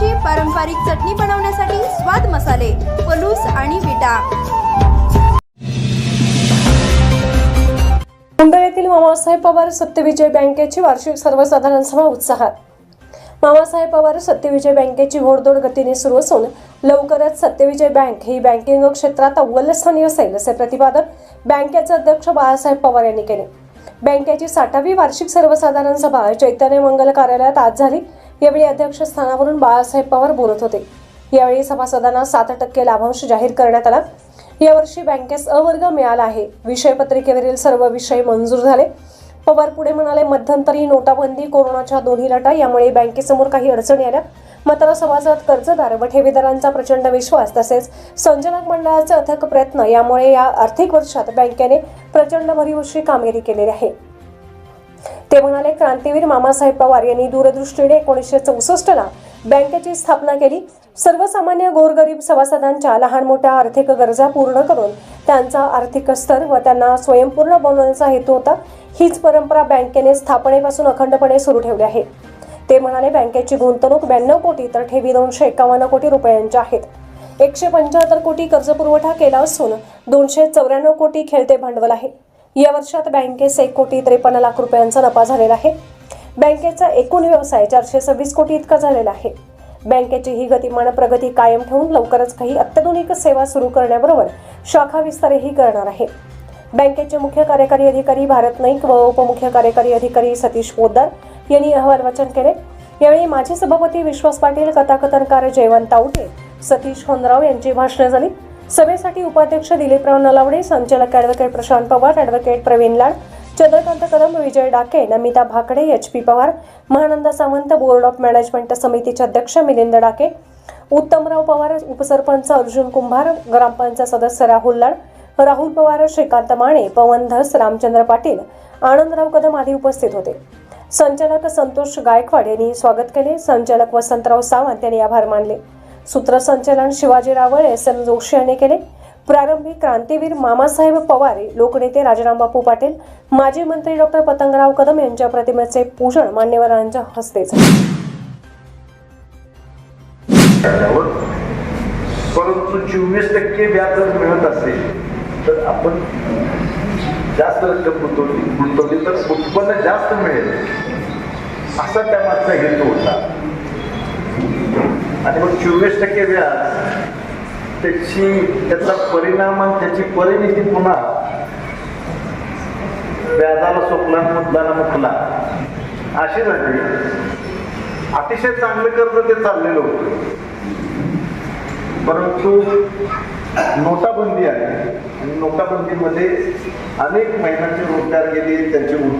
चवीची पारंपरिक चटणी बनवण्यासाठी स्वाद मसाले पलूस आणि विटा. मुंबई येथील मामासाहेब पवार सत्यविजय बँकेची वार्षिक सर्वसाधारण सभा उत्साहात. मामासाहेब पवार सत्यविजय बँकेची घोडदोड गतीने सुरू असून लवकरच सत्यविजय बँक ही बँकिंग क्षेत्रात अव्वल स्थानी असेल असे प्रतिपादन बँकेचे अध्यक्ष बाळासाहेब पवार यांनी केले. बँकेची साठावी वार्षिक सर्वसाधारण सभा चैतन्य मंगल कार्यालयात आज झाली. यावेळी अध्यक्षस्थानावरून बाळासाहेब पवार बोलत होते. यावेळी सभासदांना सात टक्के लाभांश जाहीर करण्यात आला. यावर्षी बँकेस अवर्ग मिळाला आहे. विषय पत्रिकेवरील सर्व विषय मंजूर झाले. पवार पुढे म्हणाले मध्यंतरी नोटाबंदी कोरोनाच्या दोन्ही लटा यामुळे बँकेसमोर काही अडचणी आल्या. मात्र सभासद कर्जदार व ठेवीदारांचा प्रचंड विश्वास तसेच संचालक मंडळाचे अथक प्रयत्न यामुळे या आर्थिक वर्षात बँकेने प्रचंड भरीवर्षी कामगिरी केलेली आहे. ते म्हणाले क्रांतीवीर मामासाहेब पवार यांनी दूरदृष्टीने एकोणीसशे चौसष्टला बँकेची स्थापना केली. सर्वसामान्य गोरगरीब सभासदांच्या लहान मोठ्या आर्थिक गरजा पूर्ण करून त्यांचा आर्थिक स्तर व त्यांना स्वयंपूर्ण बनवण्याचा हेतू होता. हीच परंपरा बँकेने स्थापनेपासून अखंडपणे सुरू ठेवली आहे. ते म्हणाले बँकेची गुंतवणूक ब्याण्णव कोटी तर ठेवी दोनशे एकावन्न कोटी रुपयांच्या आहेत. एकशे पंच्याहत्तर कोटी कर्जपुरवठा केला असून दोनशे चौऱ्याण्णव कोटी खेळते भांडवल आहे. या वर्षात बँकेस एक कोटी त्रेपन्न लाख रुपयांचा नफा झालेला आहे. बँकेचा एकूण व्यवसाय चारशे सव्वीस कोटी इतका झालेला आहे. बँकेची ही गतिमान प्रगती कायम ठेवून लवकरच काही अत्याधुनिक सेवा सुरू करण्याबरोबर शाखा विस्तारही करणार आहे. बँकेचे मुख्य कार्यकारी अधिकारी भारत नाईक व उपमुख्य कार्यकारी अधिकारी सतीश पोद्दार यांनी अहवाल वाचन केले. यावेळी माजी सभापती विश्वास पाटील कथाकथनकार जयवंत तावटे सतीश होनराव यांची भाषणे झाली. सभेसाठी उपाध्यक्ष दिलीपराव नलावडे संचालक advocate Prashant Pawar advocate Pravin Lad Chandrakant Kadam Vijay Dake Namita Bhakade H P Pawar Mahananda Sawant board of management समितीचे अध्यक्ष मिलिंद डाके उत्तमराव पवार उपसरपंच अर्जुन कुंभार ग्रामपंचायत सदस्य राहुल लाड राहुल पवार श्रीकांत माने पवन धस रामचंद्र पाटील आनंदराव कदम आदी उपस्थित होते. संचालक संतोष गायकवाड यांनी स्वागत केले. संचालक वसंतराव सावंत यांनी आभार मानले. सूत्रसंचलन शिवाजी रावळ एस एम जोशी यांनी केले. प्रारंभी क्रांतीवीर मामासाहेब पवार लोकनेते राजारामबापू पाटील माजी मंत्री डॉक्टर पतंगराव कदम यांच्या प्रतिमेचे पूजन मान्यवरांच्या हस्ते झाले. परंतु चोवीस टक्के व्याज जर मिळत असेल तर आपण जास्त रक्कम गुंतवली. गुंतवली तर उत्पन्न जास्त मिळेल. असा त्या मागचा हेतू होता. आणि मग चोवीस टक्के व्याज त्याची त्याचा परिणाम आणि त्याची परिणिती पुन्हा व्याजाला सोपला मुद्दाला मुकला अशी झाली. अतिशय चांगलं कर्ज ते चाललेलं होतं. परंतु नोटाबंदी आली. आणि नोटाबंदीमध्ये अनेक महिन्यांचे रोजगार गेले त्यांचे उद्योग